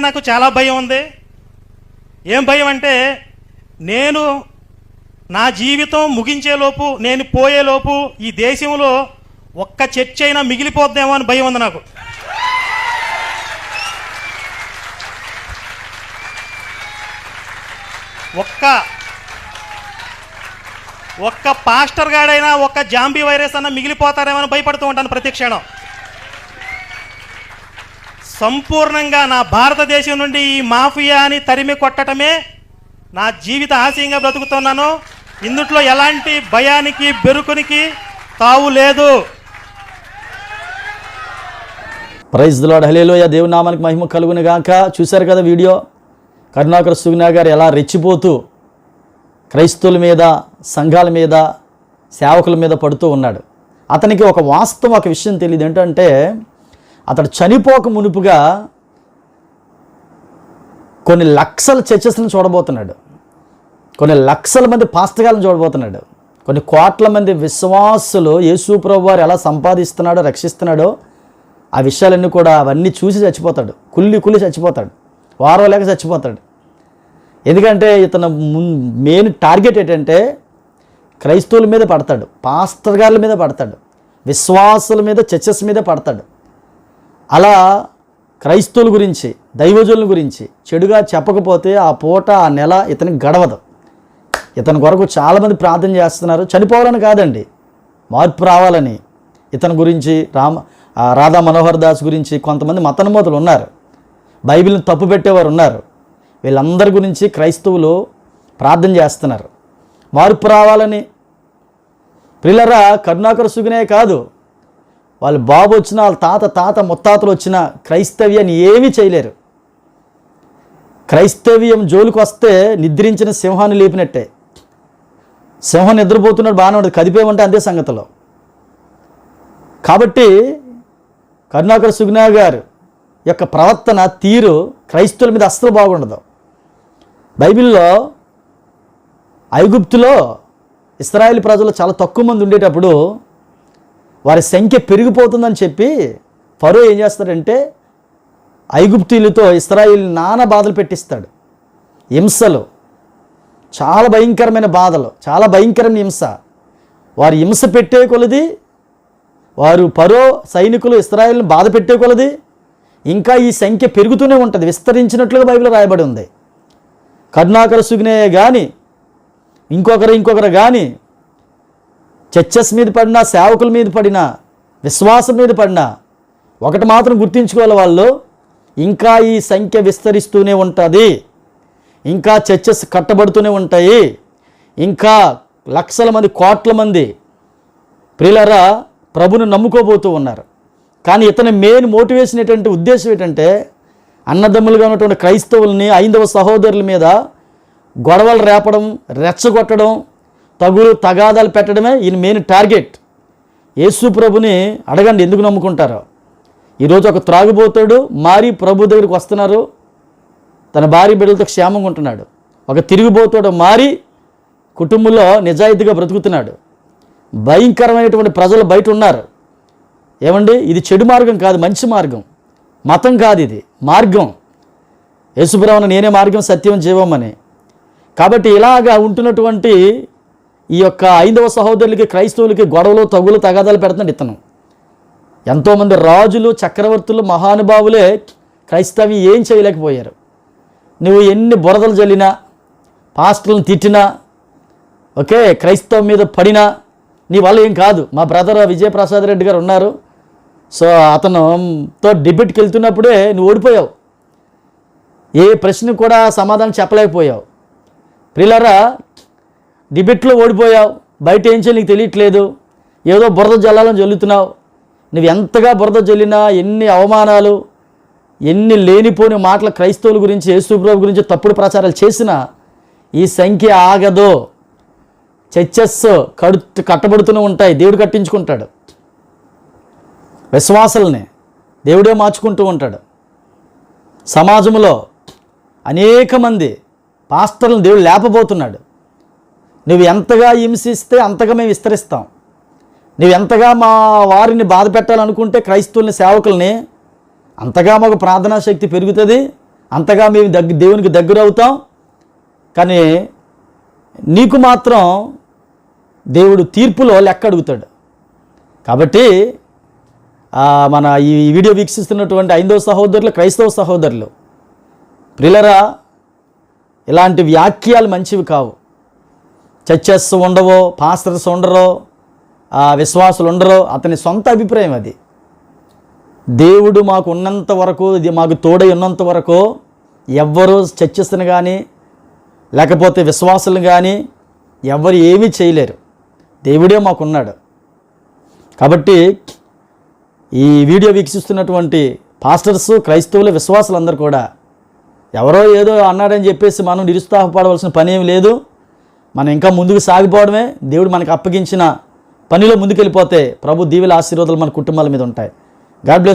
నాకు చాలా భయం ఉంది. ఏం భయం అంటే నేను నా జీవితం ముగించేలోపు నేను పోయేలోపు ఈ దేశంలో ఒక్క చర్చ అయినా మిగిలిపోద్దేమో అని భయం ఉంది నాకు. ఒక్క ఒక్క పాస్టర్ గాడైనా ఒక్క జాంబీ వైరస్ అన్న మిగిలిపోతారేమో అని భయపడుతూ ఉంటాను ప్రతి క్షణం. సంపూర్ణంగా నా భారతదేశం నుండి ఈ మాఫియాని తరిమి కొట్టడమే నా జీవిత ఆశయంగా బ్రతుకుతున్నాను. ఇందుట్లో ఎలాంటి భయానికి బెరుకునికి తావు లేదు. ప్రైజ్ లాడ్ హలేలోయ దేవుని నామానికి మహిమ కలుగును గాక. చూశారు కదా వీడియో? కరుణాకర్ సుగునా గారు ఎలా రెచ్చిపోతూ క్రైస్తవుల మీద సంఘాల మీద సేవకుల మీద పడుతూ ఉన్నాడు. అతనికి ఒక వాస్తవం ఒక విషయం తెలియదు. ఏంటంటే అతడు చనిపోక మునుపుగా కొన్ని లక్షల చర్చస్ని చూడబోతున్నాడు. కొన్ని లక్షల మంది పాస్తకాలను చూడబోతున్నాడు. కొన్ని కోట్ల మంది విశ్వాసులు యేసు ప్రభు వారు ఎలా సంపాదిస్తున్నాడో రక్షిస్తున్నాడో ఆ విషయాలన్నీ కూడా అవన్నీ చూసి చచ్చిపోతాడు. కుల్లి కుల్లి చచ్చిపోతాడు. వారం లేక చచ్చిపోతాడు. ఎందుకంటే ఇతను మెయిన్ టార్గెట్ ఏంటంటే క్రైస్తవుల మీద పడతాడు. పాస్టర్ గార్ల మీద పడతాడు. విశ్వాసుల మీద చర్చెస్ మీద పడతాడు. అలా క్రైస్తవుల గురించి దైవజనుల గురించి చెడుగా చెప్పకపోతే ఆ పూట ఆ నెల ఇతనికి గడవదు. ఇతని కొరకు చాలామంది ప్రార్థన చేస్తున్నారు. చనిపోవాలని కాదండి. మార్పు రావాలని ఇతని గురించి రామ రాధా మనోహర్ దాస్ గురించి కొంతమంది మతనమోతులు ఉన్నారు. బైబిల్ని తప్పు పెట్టేవారు ఉన్నారు. వీళ్ళందరి గురించి క్రైస్తవులు ప్రార్థన చేస్తున్నారు. మార్పు రావాలని పిల్లరా కరుణాకర సుగునే కాదు. వాళ్ళ బాబు వచ్చిన వాళ్ళ తాత తాత ముత్తాతలు వచ్చిన క్రైస్తవ్యాన్ని ఏమీ చేయలేరు. క్రైస్తవ్యం జోలికి వస్తే నిద్రించిన సింహాన్ని లేపినట్టే. సింహం నిద్రపోతున్నాడు బాగానే ఉండదు కదిపేమంటే అంతే సంగతిలో. కాబట్టి కరుణాకర్ సుగ్నా గారు యొక్క ప్రవర్తన తీరు క్రైస్తవుల మీద అస్సలు బాగుండదు. బైబిల్లో ఐగుప్తులో ఇస్రాయేల్ ప్రజలు చాలా తక్కువ మంది ఉండేటప్పుడు వారి సంఖ్య పెరిగిపోతుందని చెప్పి ఫరో ఏం చేస్తాడంటే ఐగుప్తీలతో ఇస్రాయిల్ నానా బాధలు పెట్టిస్తాడు. హింసలు. చాలా భయంకరమైన బాధలు. చాలా భయంకరమైన హింస. వారు హింస పెట్టే కొలది వారు పరో సైనికులు ఇస్రాయిల్ని బాధ పెట్టే కొలది ఇంకా ఈ సంఖ్య పెరుగుతూనే ఉంటుంది. విస్తరించినట్లుగా బైబిల్ రాయబడి ఉంది. కరుణాకర సుగ్నే కానీ ఇంకొకరు ఇంకొకరు కానీ చర్చస్ మీద పడినా సేవకుల మీద పడినా విశ్వాసం మీద పడినా ఒకటి మాత్రం గుర్తుంచుకోవాలి వాళ్ళు ఇంకా ఈ సంఖ్య విస్తరిస్తూనే ఉంటుంది. ఇంకా చర్చెస్ కట్టబడుతూనే ఉంటాయి. ఇంకా లక్షల మంది కోట్ల మంది ప్రియులరా ప్రభును నమ్ముకోబోతూ ఉన్నారు. కానీ ఇతని మెయిన్ మోటివేషన్ ఏంటంటే ఉద్దేశం ఏంటంటే అన్నదమ్ములుగా ఉన్నటువంటి క్రైస్తవుల్ని ఐందవ సహోదరుల మీద గొడవలు రేపడం రెచ్చగొట్టడం తగులు తగాదాలు పెట్టడమే ఈయన మెయిన్ టార్గెట్ యేసు ప్రభుని అడగండి ఎందుకు నమ్ముకుంటారో. ఈరోజు ఒక త్రాగుబోతాడు మారి ప్రభు దగ్గరికి వస్తున్నారు. తన భార్య బిడ్డలతో క్షేమంగా ఉంటున్నాడు. ఒక తిరిగిపోతాడు మారి కుటుంబంలో నిజాయితీగా బ్రతుకుతున్నాడు. భయంకరమైనటువంటి ప్రజలు బయట ఉన్నారు. ఏమండి? ఇది చెడు మార్గం కాదు మంచి మార్గం. మతం కాదు ఇది మార్గం. యేసుప్రవణ నేనే మార్గం సత్యం జీవం అని. కాబట్టి ఇలాగా ఉంటున్నటువంటి ఈ యొక్క ఐదవ సహోదరులకి క్రైస్తవులకి గొడవలు తగులు తగాదాలు పెడుతున్నాడు ఇతను. ఎంతోమంది రాజులు చక్రవర్తులు మహానుభావులే క్రైస్తవి ఏం చేయలేకపోయారు. నువ్వు ఎన్ని బురదలు జల్లినా పాస్టర్లను తిట్టినా ఓకే క్రైస్తవం మీద పడినా నీ వల్ల ఏం కాదు. మా బ్రదర్ విజయప్రసాద్ రెడ్డి గారు ఉన్నారు. సో అతనుతో డిబేట్కి వెళ్తున్నప్పుడే నువ్వు ఓడిపోయావు. ఏ ప్రశ్న కూడా సమాధానం చెప్పలేకపోయావు. ప్రిలరా డిబెట్లో ఓడిపోయావు. బయట ఏం చేయాలి నీకు తెలియట్లేదు. ఏదో బురద జల్లాలని జల్లుతున్నావు. నువ్వు ఎంతగా బురద జల్లినా ఎన్ని అవమానాలు ఎన్ని లేనిపోని మాటల క్రైస్తవుల గురించి యేసుప్రభు గురించి తప్పుడు ప్రచారాలు చేసినా ఈ సంఖ్య ఆగదు. చర్చస్ కడు కట్టబడుతూనే ఉంటాయి. దేవుడు కట్టించుకుంటాడు. విశ్వాసల్ని దేవుడే మార్చుకుంటూ ఉంటాడు. సమాజంలో అనేక మంది పాస్టర్లను దేవుడు లేపబోతున్నాడు. నువ్వు ఎంతగా హింసిస్తే అంతగా మేము విస్తరిస్తాం. నువ్వు ఎంతగా మా వారిని బాధ పెట్టాలనుకుంటే క్రైస్తవుల్ని సేవకుల్ని అంతగా మాకు ప్రార్థనా శక్తి పెరుగుతుంది అంతగా మేము దగ్గ దేవునికి దగ్గర అవుతాం. కానీ నీకు మాత్రం దేవుడు తీర్పులో లెక్క అడుగుతాడు. కాబట్టి మన ఈ వీడియో వీక్షిస్తున్నటువంటి ఐదవ సహోదరులు క్రైస్తవ సహోదరులు ప్రిలరా ఇలాంటి వ్యాఖ్యలు మంచివి కావు. చర్చెస్ ఉండవో పాస్టర్స్ ఉండరో విశ్వాసులు ఉండరో అతని సొంత అభిప్రాయం అది. దేవుడు మాకు ఉన్నంత వరకు ఇది మాకు తోడై ఉన్నంత వరకు ఎవ్వరూ చర్చిస్తుని కానీ లేకపోతే విశ్వాసులు కానీ ఎవరు ఏమీ చేయలేరు. దేవుడే మాకున్నాడు. కాబట్టి ఈ వీడియో వీక్షిస్తున్నటువంటి పాస్టర్స్ క్రైస్తవుల విశ్వాసులందరూ కూడా ఎవరో ఏదో అన్నాడని చెప్పేసి మనం నిరుత్సాహపడవలసిన పని ఏమి లేదు. మనం ఇంకా ముందుకు సాగిపోవడమే. దేవుడు మనకు అప్పగించిన పనిలో ముందుకెళ్ళిపోతే ప్రభు దీవుల ఆశీర్వాదాలు మన కుటుంబాల మీద ఉంటాయి. God bless